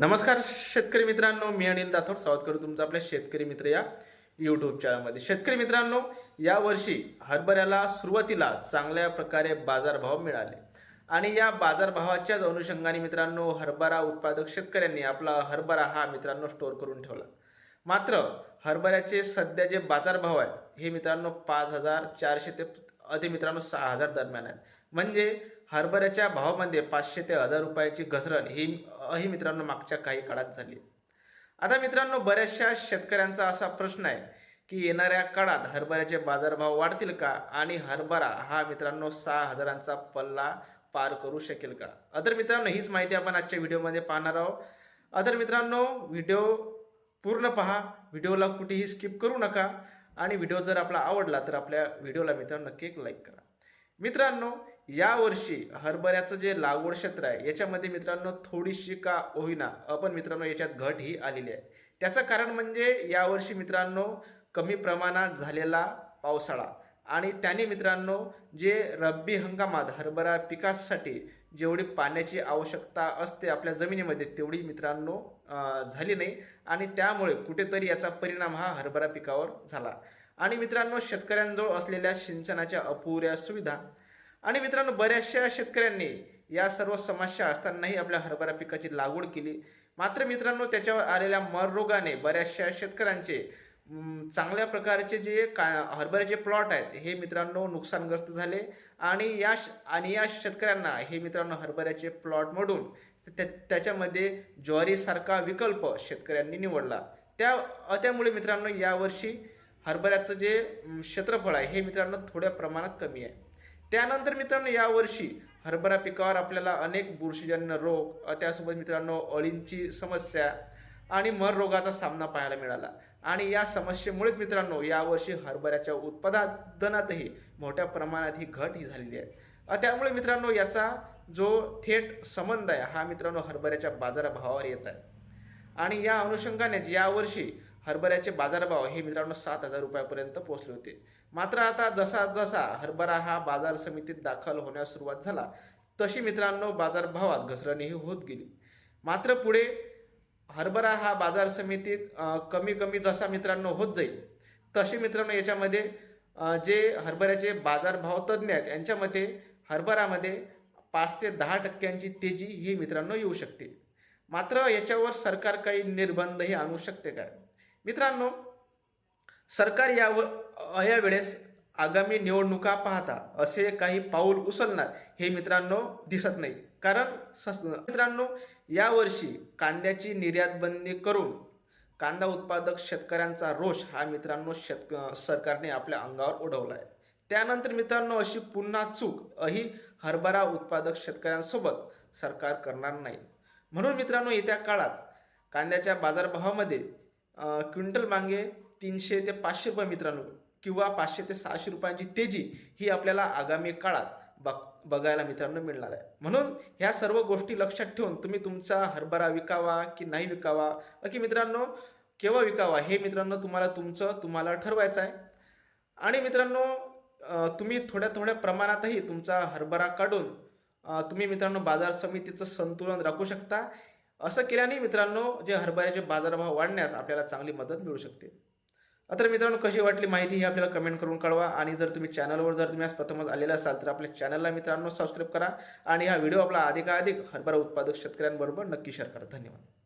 नमस्कार शेतकरी मित्रांनो मी अनिल दाथोड. स्वागत करतो तुमचं आपल्या शेतकरी मित्र या यूट्यूब चॅनलमध्ये शेतकरी मित्रांनो यावर्षी हरभऱ्याला सुरुवातीला चांगल्या प्रकारे बाजारभाव मिळाले. आणि या बाजारभावाच्याच अनुषंगाने मित्रांनो हरभरा उत्पादक शेतकऱ्यांनी आपला हरभरा हा मित्रांनो स्टोअर करून ठेवला. मात्र हरभऱ्याचे सध्या जे बाजारभाव आहेत हे मित्रांनो पाच हजार चारशे ते अधिक मित्रांनो सहा हजार दरम्यान आहेत. म्हणजे हरभऱ्याच्या भावामध्ये पाचशे ते हजार रुपयाची घसरण ही ही मित्रांनो मागच्या काही काळात झाली. आता मित्रांनो बऱ्याचशा शेतकऱ्यांचा असा प्रश्न आहे की येणाऱ्या काळात हरभऱ्याचे बाजारभाव वाढतील का आणि हरभरा हा मित्रांनो सहा हजारांचा पल्ला पार करू शकेल का? अदर मित्रांनो हीच माहिती आपण आजच्या व्हिडिओमध्ये पाहणार आहोत. अदर मित्रांनो व्हिडिओ पूर्ण पहा. व्हिडिओला कुठेही स्किप करू नका. आणि व्हिडिओ जर आपला आवडला तर आपल्या व्हिडिओला मित्रांनो नक्की एक लाईक करा. मित्रांनो यावर्षी हरभऱ्याचं जे लागवड क्षेत्र आहे याच्यामध्ये मित्रांनो थोडीशी का होईना आपण मित्रांनो याच्यात घट ही आलेली आहे. त्याचं कारण म्हणजे यावर्षी मित्रांनो कमी प्रमाणात झालेला पावसाळा आणि त्याने मित्रांनो जे रब्बी हंगामात हरभरा पिकासाठी जेवढी पाण्याची आवश्यकता असते आपल्या जमिनीमध्ये तेवढी मित्रांनो झाली नाही आणि त्यामुळे कुठेतरी याचा परिणाम हा हरभरा पिकावर झाला. आणि मित्रांनो शेतकऱ्यांजवळ असलेल्या सिंचनाच्या अपुऱ्या सुविधा आणि मित्रांनो बऱ्याचशा शेतकऱ्यांनी या सर्व समस्या असतानाही आपल्या हरभरा पिकाची लागवड केली. मात्र मित्रांनो त्याच्यावर आलेल्या मर रोगाने बऱ्याचशा शेतकऱ्यांचे चांगल्या प्रकारचे जे का हरभऱ्याचे प्लॉट आहेत हे मित्रांनो नुकसानग्रस्त झाले. आणि या श- आणि या शेतकऱ्यांना हे मित्रांनो हरभऱ्याचे प्लॉट मोडून त्या त्याच्यामध्ये ज्वारीसारखा विकल्प शेतकऱ्यांनी निवडला. त्या त्यामुळे मित्रांनो यावर्षी हरभऱ्याचं जे क्षेत्रफळ आहे हे मित्रांनो थोड्या प्रमाणात कमी आहे. त्यानंतर मित्रांनो यावर्षी हरभरा पिकावर आपल्याला अनेक बुरशीजन्य रोग त्यासोबत मित्रांनो अळींची समस्या आणि मर रोगाचा सामना पाहायला मिळाला. आणि या समस्येमुळेच मित्रांनो यावर्षी हरभऱ्याच्या उत्पादनातही मोठ्या प्रमाणात ही घट ही झालेली आहे. त्यामुळे मित्रांनो याचा जो थेट संबंध आहे हा मित्रांनो हरभऱ्याच्या बाजारभावावर येत आहे. आणि या अनुषंगाने यावर्षी हरभऱ्याचे बाजारभाव हे मित्रांनो सात हजार रुपयापर्यंत पोहोचले होते. मात्र आता जसा जसा हरभरा हा बाजार समितीत दाखल होण्यास सुरुवात झाला तशी मित्रांनो बाजारभावात घसरणीही होत गेली. मात्र पुढे हरभरा हा बाजार समितीत कमी कमी जसा मित्रांनो होत जाईल तसे मित्रांनो याच्यामध्ये जे हरभऱ्याचे बाजारभाव तज्ज्ञ आहेत यांच्यामध्ये हरभरामध्ये पाच ते दहा टक्क्यांची तेजी ही मित्रांनो येऊ शकते. मात्र याच्यावर सरकार काही निर्बंधही आणू शकते काय मित्रांनो सरकार यावर या वेळेस आगामी निवडणुका पाहता असे काही पाऊल उचलणार हे मित्रांनो दिसत नाही. कारण सस- मित्रांनो यावर्षी कांद्याची निर्यात बंदी करून कांदा उत्पादक शेतकऱ्यांचा रोष हा मित्रांनो शेतक सरकारने आपल्या अंगावर ओढवला आहे त्यानंतर मित्रांनो अशी पुन्हा चूक अही हरभरा उत्पादक शेतकऱ्यांसोबत सरकार करणार नाही. म्हणून मित्रांनो येत्या काळात कांद्याच्या बाजारभावामध्ये क्विंटल मागे तीनशे ते पाचशे रुपये मित्रांनो किंवा पाचशे ते सहाशे रुपयांची तेजी ही आपल्याला आगामी काळात बघ बघायला मित्रांनो मिळणार आहे. म्हणून ह्या सर्व गोष्टी लक्षात ठेवून तुम्ही तुमचा हरभरा विकावा की नाही विकावा? की मित्रांनो केव्हा विकावा हे मित्रांनो तुम्हाला तुमचं तुम्हाला ठरवायचं आहे. आणि मित्रांनो तुम्ही थोड्या थोड्या प्रमाणातही तुमचा हरभरा काढून तुम्ही मित्रांनो बाजार समितीचं संतुलन राखू शकता. असं केल्याने मित्रांनो जे हरभऱ्याचे बाजारभाव वाढण्यास आपल्याला चांगली मदत मिळू शकते. तर मित्रांनो कशी वाटली माहिती ही आपल्याला कमेंट करून कळवा आणि जर तुम्ही चॅनलवर जर तुम्ही आज प्रथमच आलेला असाल तर आपल्या चॅनलला मित्रांनो सबस्क्राईब करा आणि हा व्हिडिओ आपला अधिकाधिक हरभरा उत्पादक शेतकऱ्यांबरोबर नक्की शेअर करा. धन्यवाद.